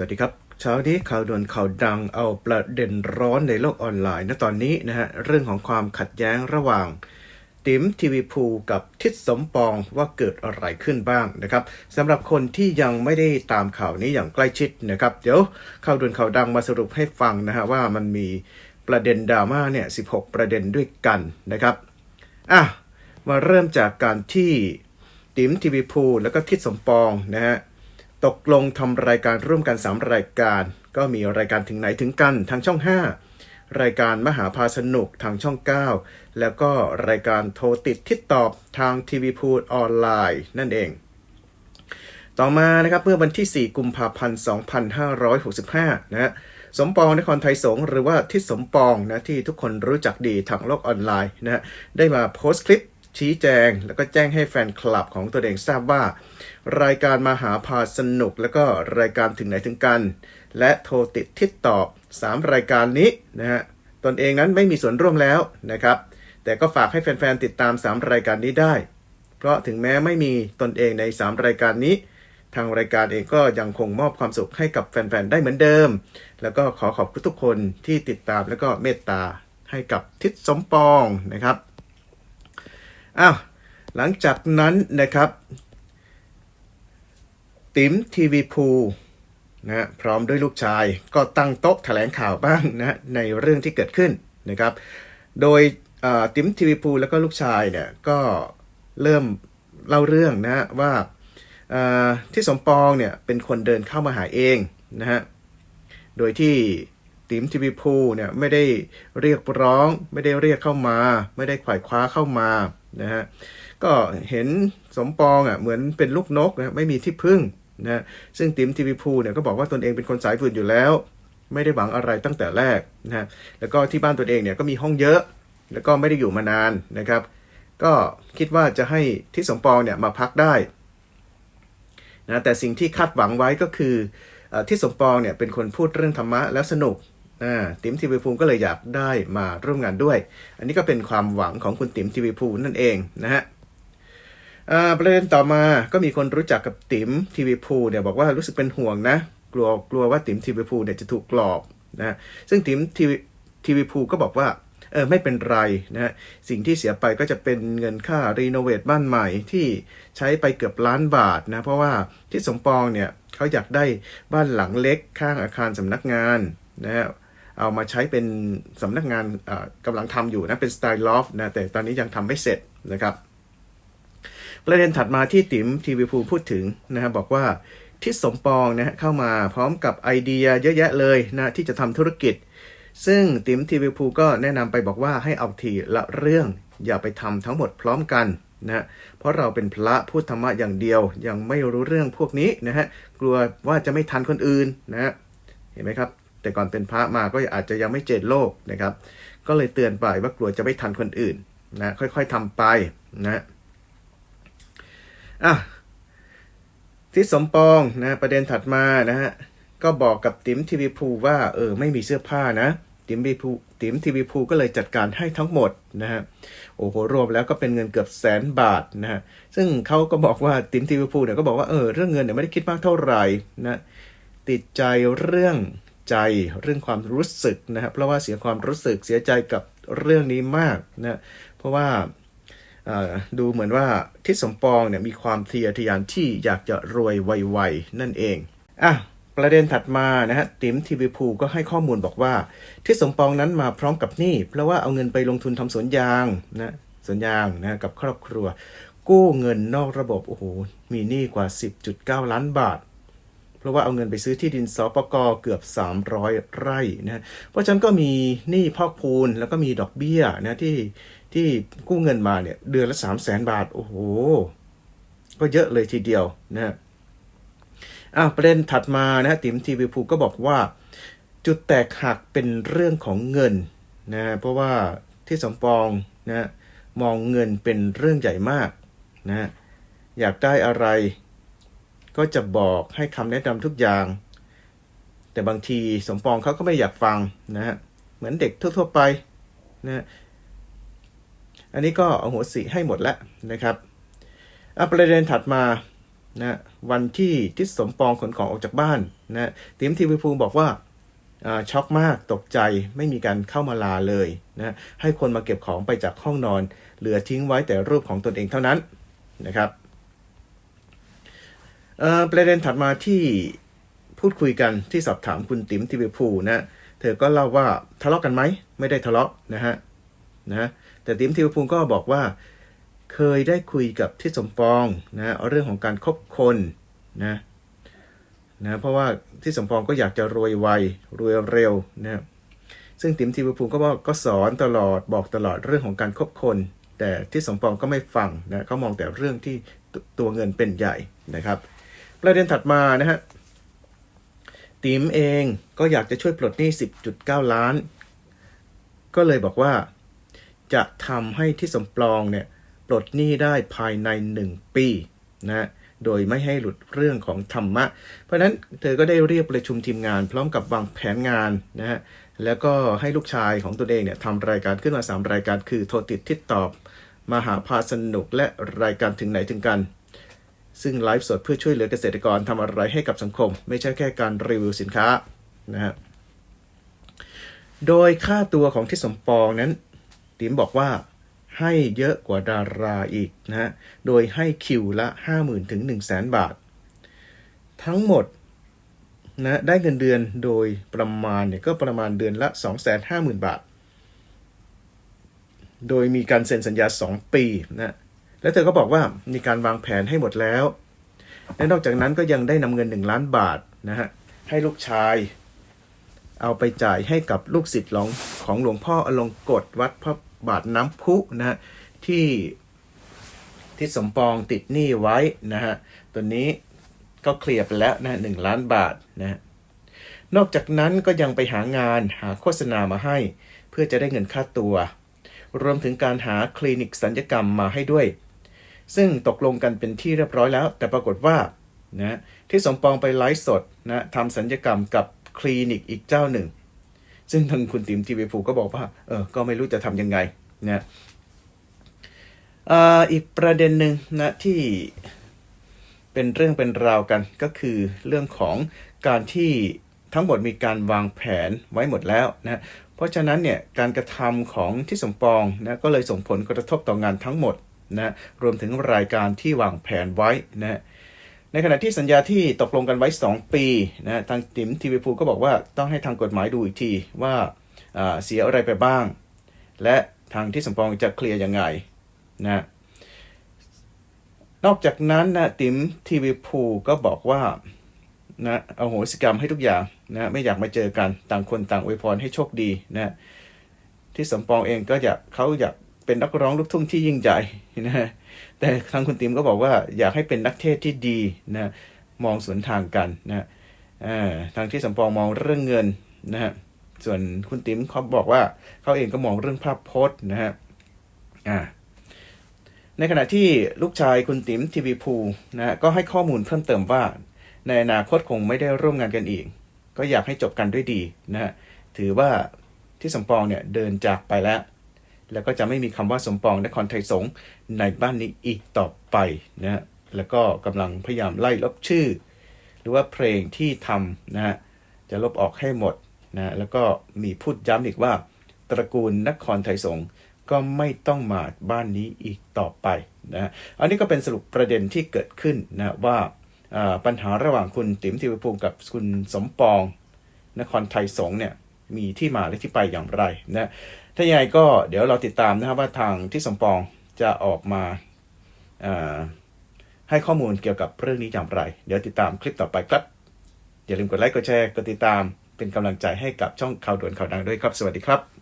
วัสดีครับ เช้านี้ข่าวด่วนข่าวดังเอาประเด็นร้อนในโลกออนไลน์ณตอนนี้นะฮะเรื่องของความขัดแย้งระหว่างติ๋มทีวีภูกับทิศสมปองว่าเกิดอะไรขึ้นบ้างนะครับสำหรับคนที่ยังไม่ได้ตามข่าวนี้อย่างใกล้ชิดนะครับ เดี๋ยวข่าวด่วนข่าวดังมาสรุปให้ฟังนะฮะว่ามันมีประเด็นดราม่าเนี่ย16 ประเด็นด้วยกันนะครับอะมาเริ่มจากการที่ติ๋มทีวีภูแล้วก็ทิศสมปองนะฮะ ตกลงทำรายการร่วมกัน 3 รายการ ก็มีรายการถึงไหนถึงกันทางช่อง 5 รายการมหาพาสนุกทางช่อง 9 แล้วก็รายการโทรติดทิศตอบทางทีวีพูดออนไลน์นั่นเอง ต่อมานะครับเมื่อวันที่ 4 กุมภาพันธ์ 2565 นะฮะสมปองนครไทยสงหรือว่าทิศสมปองนะที่ทุกคนรู้จักดีทางโลกออนไลน์นะฮะได้มาโพสต์คลิป ชี้แจง แล้วก็แจ้งให้แฟนคลับของตัวเองทราบว่า รายการมหาพาสนุก แล้วก็รายการถึงไหนถึงกัน และโทรติดทิศตอบ 3 รายการนี้นะฮะตนเองนั้นไม่มีส่วนร่วมแล้วนะครับ แต่ก็ฝากให้แฟนๆติดตาม 3 รายการนี้ได้ เพราะถึงแม้ไม่มีตนเองใน 3 รายการนี้ ทางรายการเองก็ยังคงมอบความสุขให้กับแฟนๆได้เหมือนเดิม แล้วก็ขอขอบคุณทุกคนที่ติดตามแล้วก็เมตตาให้กับทิศสมปองนะครับ อ้าวหลังจากนั้นนะครับ ติ๋มทีวีพูนะพร้อมด้วยลูกชายก็ตั้งโต๊ะแถลงข่าวบ้างนะในเรื่องที่เกิดขึ้นนะครับ โดยติ๋มทีวีพูแล้วก็ลูกชายเนี่ยก็เริ่มเล่าเรื่องนะว่าที่สมปองเนี่ยเป็นคนเดินเข้ามาหาเองนะฮะโดยที่ติ๋มทีวีพูเนี่ยไม่ได้เรียกร้อง ไม่ได้เรียกเข้ามา ไม่ได้ขว่คว้าเข้ามา นะฮะก็เห็นสมปองอะเหมือนเป็นลูกนกนะไม่มีที่พึ่งนะซึ่งติ๋มทีวีพูเนี่ยก็บอกว่าตนเองเป็นคนสายฝืนอยู่แล้ว ไม่ได้หวังอะไรตั้งแต่แรกนะฮะแล้วก็ที่บ้านตนเองเนี่ยก็มีห้องเยอะ แล้วก็ไม่ได้อยู่มานานนะครับ ก็คิดว่าจะให้ที่สมปองเนี่ยมาพักได้นะแต่สิ่งที่คาดหวังไว้ก็คืออที่สมปองเนี่ยเป็นคนพูดเรื่องธรรมะแล้วสนุก ติ๋มทีวีภูมิก็เลยอยากได้มาร่วมงานด้วย อันนี้ก็เป็นความหวังของคุณติ๋มทีวีภูมินั่นเองนะฮะประเด็นต่อมาก็มีคนรู้จักกับติ๋มทีวีภูเนี่ยบอกว่ารู้สึกเป็นห่วงนะ กลัวกลัวว่าติ๋มทีวีภูเนี่ยจะถูกกรอบนะซึ่งติ๋มทีวีทีวีภูก็บอกว่าเออไม่เป็นไรนะฮะสิ่งที่เสียไปก็จะเป็นเงินค่ารีโนเวทบ้านใหม่ที่ใช้ไปเกือบล้านบาทนะ เพราะว่าที่สมปองเนี่ยเขาอยากได้บ้านหลังเล็กข้างอาคารสำนักงานนะฮะ เอามาใช้เป็นสำนักงานกำลังทำอยู่นะเป็นสไตล์ลอฟนะแต่ตอนนี้ยังทำไม่เสร็จนะครับ ประเด็นถัดมาที่ติ๋มทีวีภูพูดถึงนะฮะบอกว่าที่สมปองนะฮะเข้ามาพร้อมกับไอเดียเยอะแยะเลยนะที่จะทำธุรกิจ ซึ่งติ๋มทีวีภูก็แนะนำไปบอกว่าให้เอาทีละเรื่องอย่าไปทำทั้งหมดพร้อมกันนะเพราะเราเป็นพระพูดธรรมะอย่างเดียว ยังไม่รู้เรื่องพวกนี้นะฮะกลัวว่าจะไม่ทันคนอื่นนะเห็นไหมครับ แต่ก่อนเป็นพระมาก็อาจจะยังไม่เจนโลกนะครับ ก็เลยเตือนไปว่ากลัวจะไม่ทันคนอื่นนะค่อยๆทำไปนะอะทิศสมปองนะประเด็นถัดมานะฮะก็บอกกับติ๋มทีวีภูว่าเออไม่มีเสื้อผ้านะติ๋มทีวีภูติ๋มทีวีภูก็เลยจัดการให้ทั้งหมดนะฮะโอ้โหรวมแล้วก็เป็นเงินเกือบแสนบาทนะฮะซึ่งเขาก็บอกว่าติ๋มทีวีภูเนี่ยก็บอกว่าเออเรื่องเงินเนี่ยไม่ได้คิดมากเท่าไหร่นะติดใจเรื่อง ใจเรื่องความรู้สึกนะฮะเพราะว่าเสียความรู้สึกเสียใจกับเรื่องนี้มากนะเพราะว่าดูเหมือนว่าทิศสมปองเนี่ยมีความทะเยทยานที่อยากจะรวยไวๆนั่นเองอะประเด็นถัดมานะฮะติ๋มทีวีภูก็ให้ข้อมูลบอกว่า ทิศสมปองนั้นมาพร้อมกับหนี้เพราะว่าเอาเงินไปลงทุนทำสวนยางนะสวนยางนะกับครอบครัว กู้เงินนอกระบบโอ้โหมีหนี้กว่า 10.9 ล้านบาท เพราะว่าเอาเงินไปซื้อที่ดินสปกเกือบ 300 ไร่นะเพราะฉะนั้นก็มีหนี้พอกพูนแล้วก็มีดอกเบี้ยนะที่ที่กู้เงินมาเนี่ยเดือนละ 3 0 0แสนบาท โอ้โห ก็เยอะเลยทีเดียวนะอ้าวประเด็นถัดมานะติ๋มทีวีภูก็บอกว่า จุดแตกหักเป็นเรื่องของเงินนะเพราะว่าที่สมปองนะมองเงินเป็นเรื่องใหญ่มากนะอยากได้อะไร ก็จะบอกให้คำแนะนำทุกอย่าง แต่บางทีสมปองเขาก็ไม่อยากฟังนะฮะเหมือนเด็กทั่ว ๆ ไปนะอันนี้ก็เอาหัวสีให้หมดแล้วนะครับอะประเด็นถัดมานะวันที่ทิศสมปองขนของออกจากบ้านนะติมทีวีภูมิบอกว่าอ่าช็อกมากตกใจไม่มีการเข้ามาลาเลยนะให้คนมาเก็บของไปจากห้องนอน เหลือทิ้งไว้แต่รูปของตนเองเท่านั้นนะครับ ประเด็นถัดมาที่พูดคุยกันที่สอบถามคุณติ๋มทีวีภูนะเธอก็เล่าว่าทะเลาะกันไหมไม่ได้ทะเลาะนะฮะนะแต่ติ๋มทีวีภูก็บอกว่าเคยได้คุยกับทิศสมปองนะเรื่องของการคบคนนะนะเพราะว่าทิศสมปองก็อยากจะรวยไวรวยเร็วนะซึ่งติ๋มทีวภูก็บอกก็สอนตลอดบอกตลอดเรื่องของการคบคน แต่ทิศสมปองก็ไม่ฟังนะเขามองแต่เรื่องที่ตัวเงินเป็นใหญ่นะครับ ประเด็นถัดมานะฮะติมเองก็อยากจะช่วยปลดหนี้ 10.9 ล้าน ก็เลยบอกว่า จะทำให้ที่สมปองเนี่ยปลดหนี้ได้ภายใน 1 ปีนะโดยไม่ให้หลุดเรื่องของธรรมะ เพราะฉะนั้นเธอก็ได้เรียกประชุมทีมงาน พร้อมกับวางแผนงานนะฮะแล้วก็ให้ลูกชายของตัวเองเนี่ยทำรายการขึ้นมา 3 รายการคือโทรติดทิศตอบ มหาพาสนุกและรายการถึงไหนถึงกัน ซึ่งไลฟ์สดเพื่อช่วยเหลือเกษตรกรทำอะไรให้กับสังคม ไม่ใช่แค่การรีวิวสินค้านะฮะโดยค่าตัวของทิศสมปองนั้นติ๋มบอกว่าให้เยอะกว่าดาราอีกนะฮะ โดยให้คิวละ 50,000ถึง1 0 0 0 0 0 บาท ทั้งหมดนะได้เงินเดือนโดยประมาณเนี่ยก็ประมาณเดือนละ 250,000 บาท โดยมีการเซ็นสัญญา 2 ปีนะ แล้วเธอก็บอกว่ามีการวางแผนให้หมดแล้ว และนอกจากนั้นก็ยังได้นำเงิน 1 ล้านบาทนะฮะให้ลูกชาย เอาไปจ่ายให้กับลูกศิษย์ของของหลวงพ่ออลงกฎวัดพระบาทน้ำพุนะฮะที่ที่สมปองติดหนี้ไว้นะฮะตัวนี้ก็เคลียร์ไปแล้วนะหนึ่งล้านบาทนะฮะนอกจากนั้นก็ยังไปหางานหาโฆษณามาให้ เพื่อจะได้เงินค่าตัว รวมถึงการหาคลินิกสัญญกรรมมาให้ด้วย ซึ่งตกลงกันเป็นที่เรียบร้อยแล้ว แต่ปรากฏว่านะที่สมปองไปไลฟ์สดนะทำสัญญกรรมกับคลินิกอีกเจ้าหนึ่ง ซึ่งทางคุณติมทีวีภูก็บอกว่าเออก็ไม่รู้จะทำยังไงนะอีกประเด็นหนึ่งนะที่เป็นเรื่องเป็นราวกันก็คือเรื่องของการที่ทั้งหมดมีการวางแผนไว้หมดแล้วนะเพราะฉะนั้นเนี่ยการกระทำของที่สมปองนะก็เลยส่งผลกระทบต่องานทั้งหมด นะรวมถึงรายการที่วางแผนไว้นะในขณะที่สัญญาที่ตกลงกันไว้ 2 ปีนะทางติ๋มทีวีพูก็บอกว่าต้องให้ทางกฎหมายดูอีกทีว่าาเสียอะไรไปบ้าง และทางที่สมปองจะเคลียร์ยังไงนะนอกจากนั้นนะติ๋มทีวีพูก็บอกว่านะเอาโหสิกรรมให้ทุกอย่างนะไม่อยากมาเจอกันต่างคนต่างอวยพรให้โชคดีนะที่สมปองเองก็อยากเขาอยาก เป็นนักร้องลูกทุ่งที่ยิ่งใหญ่นะแต่ทางคุณติ๋มก็บอกว่าอยากให้เป็นนักเทศที่ดีนะมองสวนทางกันนะทางที่สมปองมองเรื่องเงินนะฮะส่วนคุณติ๋มเขาบอกว่าเขาเองก็มองเรื่องภาพพจน์นะฮะในขณะที่ลูกชายคุณติ๋มทีวีภูนะฮะก็ให้ข้อมูลเพิ่มเติมว่า ในอนาคตคงไม่ได้ร่วมงานกันอีก ก็อยากให้จบกันด้วยดีนะฮะถือว่าที่สมปองเนี่ยเดินจากไปแล้ว แล้วก็จะไม่มีคำว่าสมปองนครไทยสงในบ้านนี้อีกต่อไปนะฮะแล้วก็กำลังพยายามไล่ลบชื่อ หรือว่าเพลงที่ทำนะฮะจะลบออกให้หมดนะแล้วก็มีพูดย้ำอีกว่า ตระกูลนครไทยสงก็ไม่ต้องมาบ้านนี้อีกต่อไปนะฮะอันนี้ก็เป็นสรุปประเด็นที่เกิดขึ้นนะว่าปัญหาระหว่างคุณติ๋มทิวภูมิกับคุณสมปอง นครไทยสงเนี่ย มีที่มาและที่ไปอย่างไรนะถ้ายังไงก็เดี๋ยวเราติดตามนะครับว่าทางที่สมปองจะออกมาาให้ข้อมูลเกี่ยวกับเรื่องนี้อย่างไร เดี๋ยวติดตามคลิปต่อไปครับ อย่าลืมกดไลค์กดแชร์กดติดตามเป็นกำลังใจให้กับช่องข่าวด่วนข่าวดังด้วยครับ สวัสดีครับ